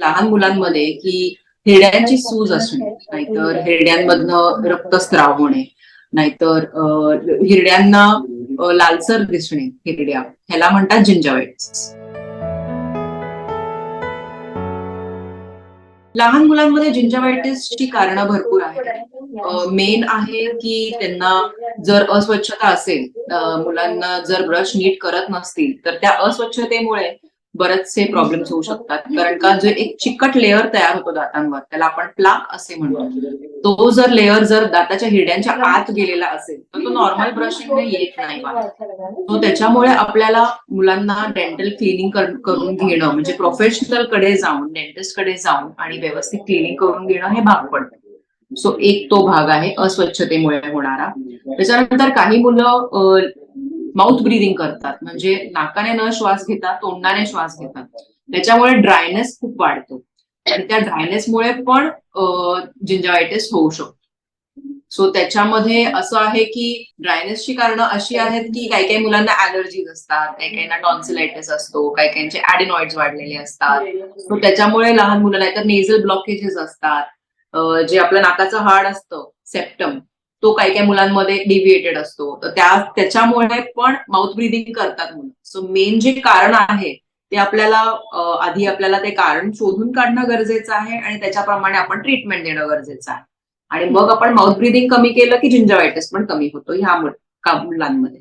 लहान मुलांमध्ये की हिरड्यांची सूज असणे नाहीतर हेड्यांमधनं रक्तस्राव होणे. नाहीतर हिरड्यांना लालसर दिसणे हिरड्या. ह्याला म्हणतात जिंजावायटिस लहान मुलांमध्ये जिंजावायटिसची कारणं भरपूर आहेत. मेन आहे की त्यांना जर अस्वच्छता असेल मुलांना जर ब्रश नीट करत नसतील तर त्या अस्वच्छतेमुळे बरेचसे प्रॉब्लेम्स होऊ शकतात. कारण का जो एक चिकट लेअर तयार होतो दातांवर त्याला आपण प्लाक असे म्हणतो. तो जर लेअर जर दाताच्या हिरड्यांच्या आत गेलेला असेल तर तो नॉर्मल ब्रशिंगने येत नाही तो त्याच्यामुळे आपल्याला मुलांना डेंटल क्लिनिंग करून घेणं म्हणजे प्रोफेशनलकडे जाऊन डेंटिस्टकडे जाऊन आणि व्यवस्थित क्लिनिंग करून घेणं हे भाग पडतं. सो एक तो भाग आहे अस्वच्छतेमुळे होणारा. त्याच्यानंतर काही मुलं माउथ ब्रिदिंग करतात. म्हणजे नाकाने न श्वास घेतात तोंडाने श्वास घेतात. त्याच्यामुळे ड्रायनेस खूप वाढतो. आणि त्या ड्रायनेसमुळे पण जिंजावायटिस होऊ शकतो. सो त्याच्यामध्ये असं आहे की ड्रायनेसची कारणं अशी आहेत की काही काही मुलांना अलर्जीज असतात काही काहींना टॉन्सिलायटिस असतो काही काहींचे ऍडिनॉइड्स वाढलेले असतात. सो त्याच्यामुळे लहान मुलांना तर नेझल ब्लॉकेजेस असतात. जे आपलं नाकाचं हाड असतं सेप्टम तो काही काही मुलांमध्ये डिव्हिएटेड असतो. तर त्या त्याच्यामुळे पण माउथ ब्रिदिंग करतात मुलं. सो मेन जे कारण आहे ते आपल्याला आधी आपल्याला ते कारण शोधून काढणं गरजेचं आहे आणि त्याच्याप्रमाणे आपण ट्रीटमेंट देणं गरजेचं आहे. आणि मग आपण माउथ ब्रिदिंग कमी केलं की जिंजावायटिस पण कमी होतो ह्या मुलांमध्ये.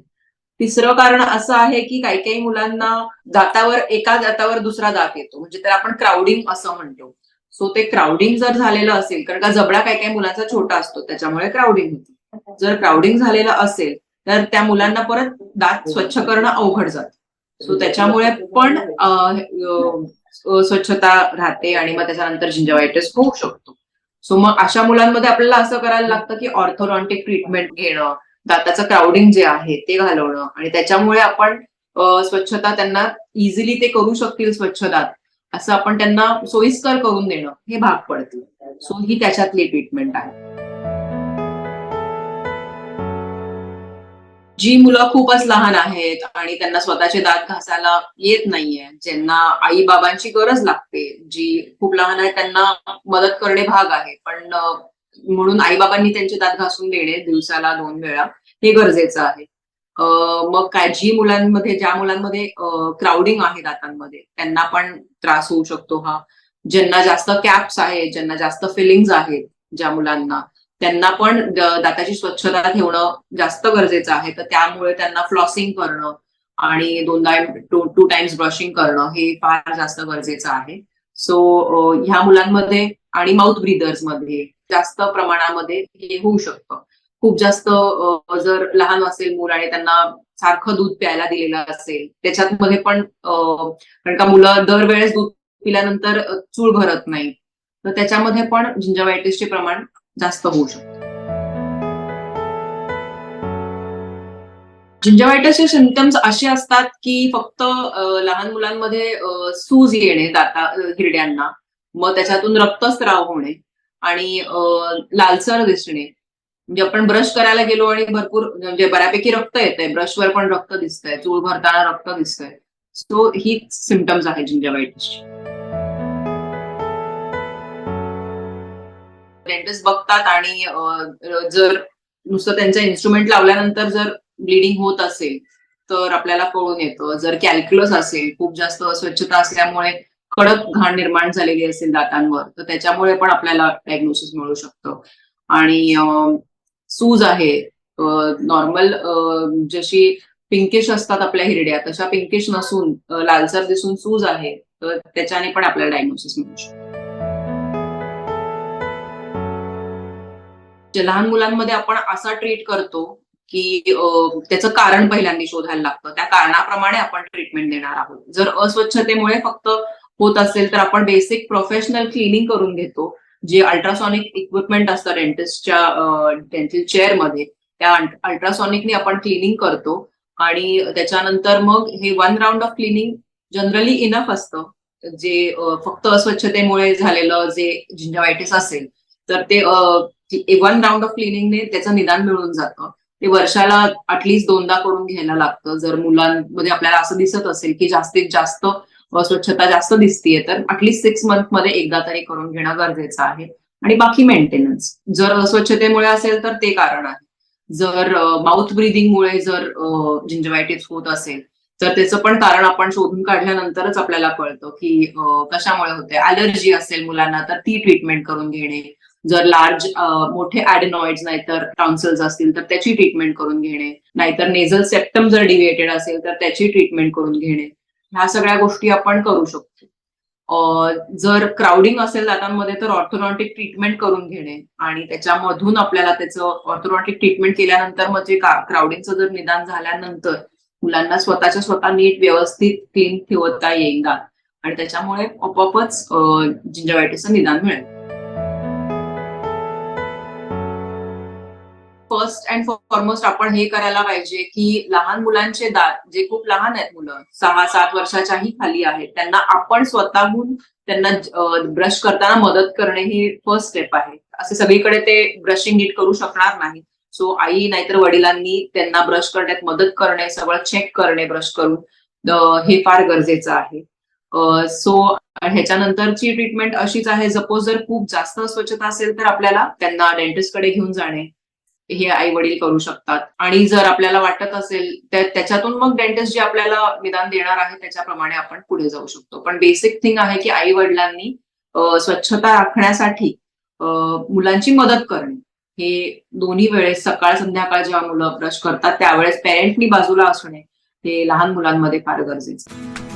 तिसरं कारण असं आहे की काही काही मुलांना दातावर एका दातावर दुसरा दात येतो. म्हणजे त्याला आपण क्राउडिंग असं म्हणतो. सो ते क्राउडिंग जर झालेलं असेल कारण का जबडा काही काही मुलांचा छोटा असतो त्याच्यामुळे क्राउडिंग होते. जर क्राउडिंग झालेलं असेल तर त्या मुलांना परत दात स्वच्छ करणं अवघड जातं. सो त्याच्यामुळे पण स्वच्छता राहते आणि मग त्याच्यानंतर जिंजावायटिस होऊ शकतो. सो मग अशा मुलांमध्ये आपल्याला असं करायला लागतं की ऑर्थोडॉन्टिक ट्रीटमेंट घेणं दाताचं क्राउडिंग जे आहे ते घालवणं आणि त्याच्यामुळे आपण स्वच्छता त्यांना इझिली ते करू शकतील स्वच्छ दात. असं आपण त्यांना सोयीस्कर करून देणं हे भाग पडतं. सो ही त्याच्यातली ट्रीटमेंट आहे. जी मुलं खूपच लहान आहेत आणि त्यांना स्वतःचे दात घासायला येत नाहीये ज्यांना आई बाबांची गरज लागते जी खूप लहान आहे त्यांना मदत करणे भाग आहे. पण म्हणून आई बाबांनी त्यांचे दात घासून देणे दिवसाला दोन वेळा हे गरजेचं आहे. मग काय जी मुलांमध्ये ज्या मुलांमध्ये क्राउडिंग आहे दातांमध्ये त्यांना पण त्रास होऊ शकतो हा. ज्यांना जास्त कॅप्स आहेत ज्यांना जास्त फिलिंग्स आहेत ज्या मुलांना त्यांना पण दाताची स्वच्छता ठेवणं जास्त गरजेचं आहे. तर त्यामुळे त्यांना फ्लॉसिंग करणं आणि दोनदा टू टू टाइम्स ब्रशिंग करणं हे फार जास्त गरजेचं आहे. सो ह्या मुलांमध्ये आणि माउथ ब्रिदर्समध्ये जास्त प्रमाणामध्ये हे होऊ शकतं. खूप जास्त जर लहान असेल मूल आणि त्यांना सारखं दूध प्यायला दिलेलं असेल त्याच्यात मध्ये पण कारण का मुलं दरवेळेस दूध पिल्यानंतर चूळ भरत नाही तर त्याच्यामध्ये पण जिंजावायटिसचे प्रमाण जास्त होऊ शकतं. झिंजावायटिसचे सिमटम्स असे असतात की फक्त लहान मुलांमध्ये सूज येणे दाता हिरड्यांना. मग त्याच्यातून रक्तस्राव होणे आणि लालसर दिसणे. म्हणजे आपण ब्रश करायला गेलो आणि भरपूर म्हणजे बऱ्यापैकी रक्त येतंय. ब्रशवर पण रक्त दिसतंय. चूळ भरताना रक्त दिसतंय. सो ही सिमटम्स आहे जिंजावायटिसची डेंटिस्ट बघतात आणि जर नुसतं त्यांचं इन्स्ट्रुमेंट लावल्यानंतर जर ब्लिडिंग होत असेल तर आपल्याला कळून येतं. जर कॅल्क्युलस असेल खूप जास्त अस्वच्छता असल्यामुळे कडक घाण निर्माण झालेली असेल दातांवर तर त्याच्यामुळे पण आपल्याला डायग्नोसिस मिळू शकतं. आणि सूज आहे. नॉर्मल जशी पिंकिश असतात आपल्या हिरड्या तशा पिंकिश नसून लालसर दिसून सूज आहे तर त्याच्याने पण आपल्याला डायग्नोसिस मिळू शकतो. लहान मुलांमध्ये आपण असा ट्रीट करतो की त्याचं कारण पहिल्यांदा शोधायला लागतं. त्या कारणाप्रमाणे आपण ट्रीटमेंट देणार आहोत. जर अस्वच्छतेमुळे फक्त होत असेल तर आपण बेसिक प्रोफेशनल क्लिनिंग करून घेतो. जे अल्ट्रासॉनिक इक्विपमेंट असतं डेंटिस्टच्या डेंटल चेअरमध्ये त्या अल्ट्रासॉनिकने आपण क्लिनिंग करतो. आणि त्याच्यानंतर मग हे one round of cleaning generally enough असतं. जे फक्त अस्वच्छतेमुळे झालेलं जे जिंजावायटिस असेल तर ते वन राऊंड ऑफ क्लिनिंगने त्याचं निदान मिळून जातं. ते वर्षाला अटलिस्ट दोनदा करून घ्यायला लागतं. जर मुलांमध्ये आपल्याला असं दिसत असेल की जास्तीत जास्त अस्वच्छता जास्त दिसतीये तर अटलिस्ट सिक्स मंथमध्ये एकदा तरी करून घेणं गरजेचं आहे. आणि बाकी मेंटेनन्स जर अस्वच्छतेमुळे असेल तर ते कारण आहे. जर माउथ ब्रिदिंगमुळे जर जिंजवायटीस होत असेल तर त्याचं पण कारण आपण शोधून काढल्यानंतरच आपल्याला कळतं की कशामुळे होते अलर्जी असेल मुलांना तर ती ट्रीटमेंट करून घेणे. जर लार्ज मोठे ऍडेनॉइड्स नाहीतर टॉन्सल्स असतील तर त्याची ट्रीटमेंट करून घेणे. नाहीतर नेझल सेप्टम जर डिव्हिएटेड असेल तर त्याची ट्रीटमेंट करून घेणे. ह्या सगळ्या गोष्टी आपण करू शकतो. जर क्राउडिंग असेल दातांमध्ये तर ऑर्थोडॉन्टिक ट्रीटमेंट करून घेणे आणि त्याच्यामधून आपल्याला त्याचं ऑर्थोडॉन्टिक ट्रीटमेंट केल्यानंतर मग जे क्राउडिंगचं जर निदान झाल्यानंतर मुलांना स्वतःच्या स्वतः नीट व्यवस्थित क्लीन ठेवता येईल दात. आणि त्याच्यामुळे आपोआपच जिंजवायटिसचं निदान मिळेल. फर्स्ट अँड फॉरमोस्ट आपण हे करायला पाहिजे की लहान मुलांचे दात जे खूप लहान आहेत मुलं सहा सात वर्षाच्याही खाली आहेत त्यांना आपण स्वतःहून त्यांना ब्रश करताना मदत करणे ही फर्स्ट स्टेप आहे. असे सगळीकडे ते ब्रशिंग नीट करू शकणार नाही. सो आई नाहीतर वडिलांनी त्यांना ब्रश करण्यात मदत करणे सगळं चेक करणे ब्रश करून हे फार गरजेचं आहे. सो ह्याच्यानंतरची ट्रीटमेंट अशीच आहे सपोज जर खूप जास्त अस्वच्छता असेल तर आपल्याला त्यांना डेंटिस्टकडे घेऊन जाणे हे आई वडील करू शकतात. आणि जर आपल्याला वाटत असेल तर त्याच्यातून मग डेंटिस्ट जे आपल्याला निदान देणार आहे त्याच्याप्रमाणे आपण पुढे जाऊ शकतो. पण बेसिक थिंग आहे की आई वडिलांनी स्वच्छता राखण्यासाठी मुलांची मदत करणे. हे दोन्ही वेळेस सकाळ संध्याकाळ जेव्हा मुलं ब्रश करतात त्यावेळेस पेरेंटनी बाजूला असणे हे लहान मुलांमध्ये फार गरजेचं